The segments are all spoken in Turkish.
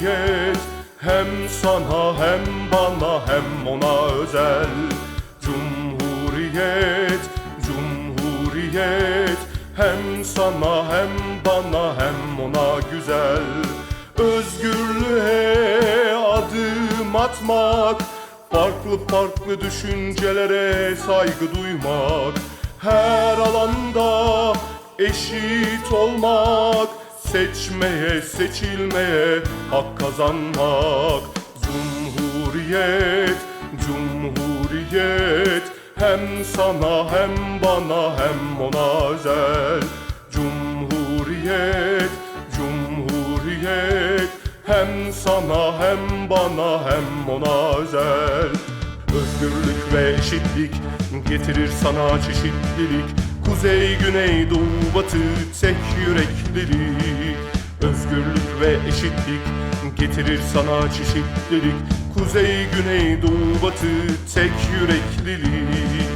Hem sana hem bana hem ona özel. Cumhuriyet, Cumhuriyet. Hem sana hem bana hem ona güzel. Özgürlüğe adım atmak Farklı farklı düşüncelere saygı duymak. Her alanda eşit olmak Seçmeye seçilmeye hak kazanmak Cumhuriyet, Cumhuriyet. Hem sana hem bana hem ona özel Cumhuriyet, Cumhuriyet. Hem sana hem bana hem ona özel Özgürlük ve eşitlik getirir sana çeşitlilik Kuzey, güney, doğu, batı tek yüreklilik Özgürlük ve eşitlik getirir sana çeşitlilik. Kuzey, güney, doğu, batı tek yüreklilik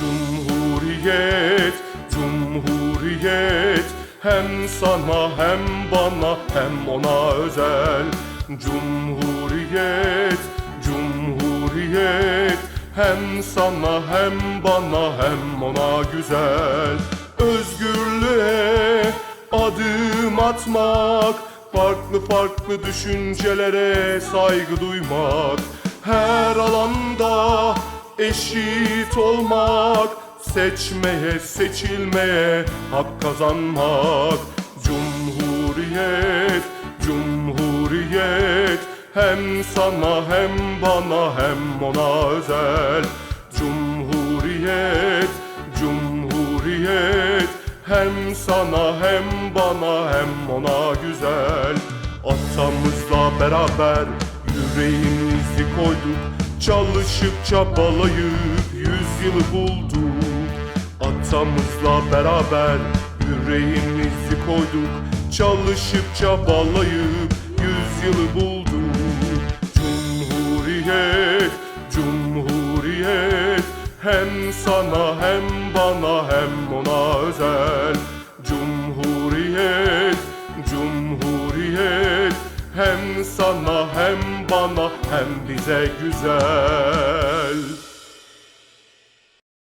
Cumhuriyet, Cumhuriyet. Hem sana hem bana hem ona özel. Cumhuriyet, Hem sana hem bana hem ona güzel Özgürlüğe adım atmak Farklı farklı düşüncelere saygı duymak Her alanda eşit olmak Seçmeye seçilmeye hak kazanmak Cumhuriyet, Hem sana hem bana hem ona özel. Cumhuriyet, Cumhuriyet. Hem sana hem bana hem ona güzel. Atamızla beraber yüreğimizi koyduk. Çalışıp çabalayıp yüzyılı bulduk. Atamızla beraber yüreğimizi koyduk. Çalışıp çabalayıp yüzyılı bulduk Hem sana hem bana hem ona özel. Cumhuriyet, Cumhuriyet. Hem sana hem bana hem bize güzel